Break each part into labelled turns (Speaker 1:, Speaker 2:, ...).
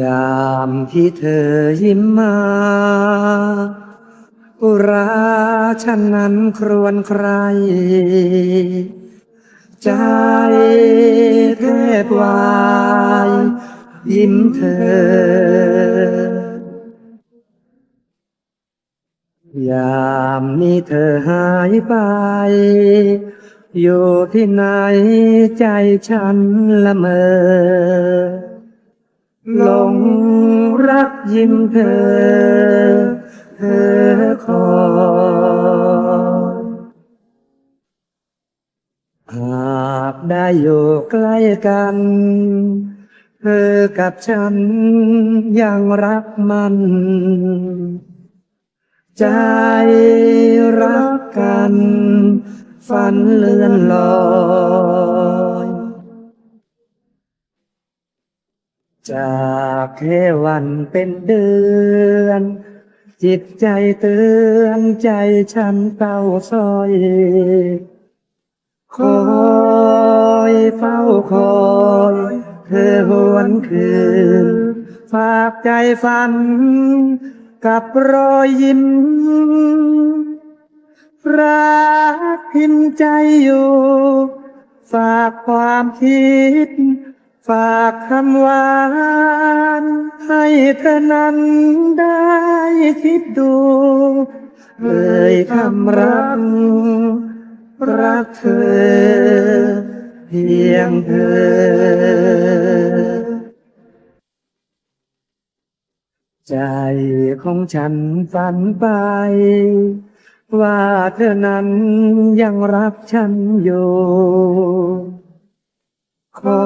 Speaker 1: ยามที่เธอยิ้มมาอุราฉันนั้นครวนใคร ใจแทบวายยิ้มเธอ ยามนี้เธอหายไป อยู่ที่ไหนใจฉันละเมอ หลงรักยิ้มเธอเธอคอยหากได้อยู่ใกล้กัน เธอกับฉันยังรักมัน ใจรักกัน ฝันเลื่อนลอย จากแค่วันเป็นเดือน จิตใจเตือนใจฉันเต้าซอยคอยเฝ้าคอยเธอหวนคืนฝากใจฝัน กับรอยยิ้มรักพิมพ์ใจอยู่ ฝากความคิด ฝากคำหวานให้เธอนั้นได้คิดดูเอ่ยคำรักรักเธอ เพียงเธอ ใจของฉันฝันไป ว่าเธอนั้นยังรักฉันอยู่ คอ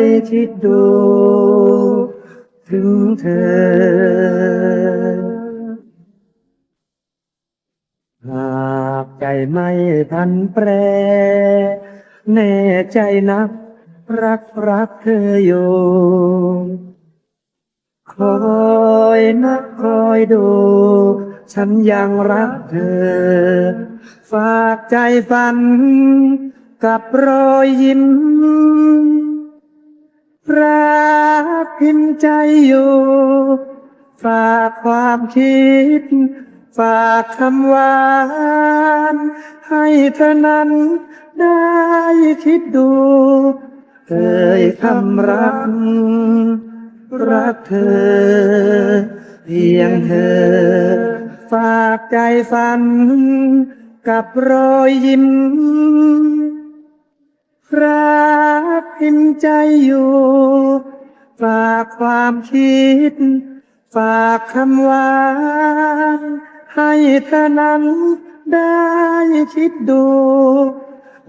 Speaker 1: ยคิดดูถึงเธอ หากใจไม่ทันแปร แน่ใจนัก รักรักเธออยู่คอยนักคอยดู ฉันยังรักเธอ ฝากใจฝัน กับรอยยิ้มรักพิมพ์ใจอยู่ ฝากความคิด ฝากคำหวาน ให้เธอนั้นได้คิดดูเอ่ยคำรัก รักเธอ เพียงเธอ ฝากใจฝัน กับรอยยิ้ม รักพิมใจอยู่ ฝากความคิด ฝากคำหวาน ให้เธอนั้นได้คิดดู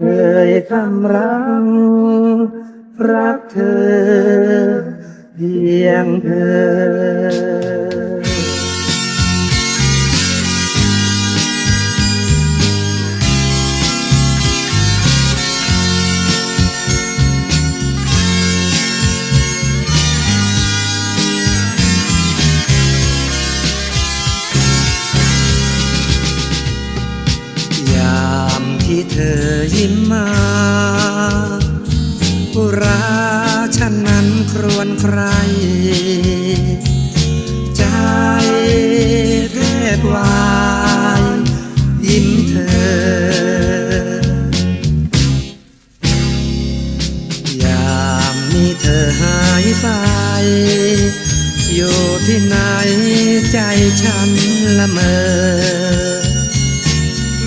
Speaker 1: เอ่ยคำรักรักเธอ เพียงเธอ อยิ้มมาอุราฉันนั้นครวนใคร ใจแทบวายยิ้มเธอ ยามนี้เธอหายไป อยู่ที่ไหนใจฉันละเมอ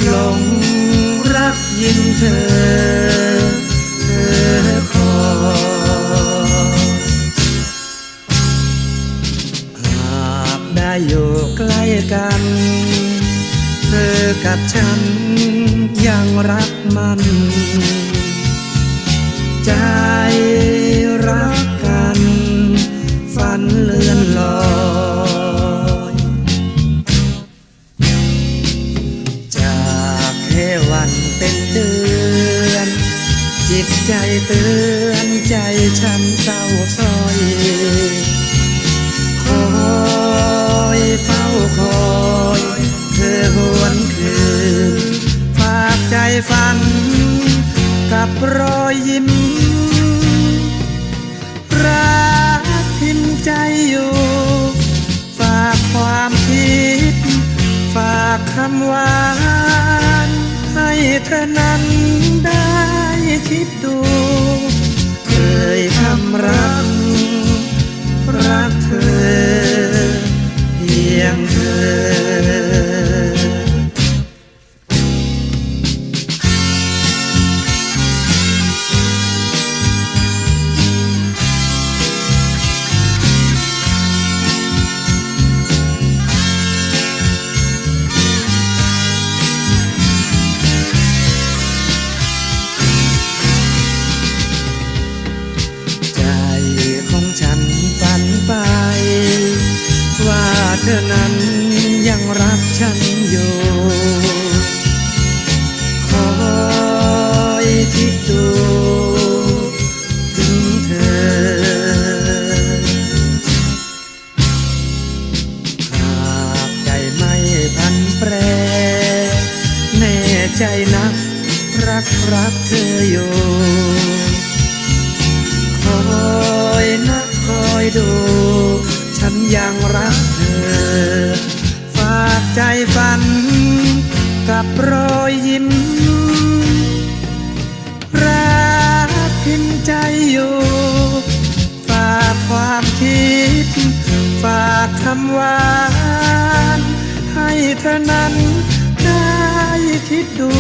Speaker 1: หลง กยิ่งเธอเธอคอหากได้อยู่ใกล้กัน เธอกับฉันยังรักมัน ใจิตใจเตือนใจช้ำเศร้าซอยคอยเฝ้าคอยเธอหวนคืนฝากใจฝัน กับรอยยิ้มรักพิมใจอยู่ ฝากความคิด ฝากคำหวานให้เธอนั้น คิดดู เคยคำรักรัก ธออยู่คอยนะคอยดู ฉันยังรักเธอ ฝากใจฝัน กับรอยยิ้ม รักพิมพ์ใจอยู่ ฝากความคิด ฝากคำหวานให้เธอนั้นได้คิดดู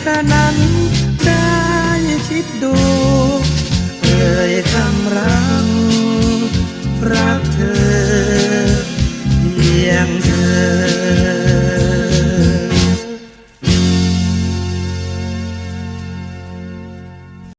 Speaker 1: เธอนั้นได้คิดดู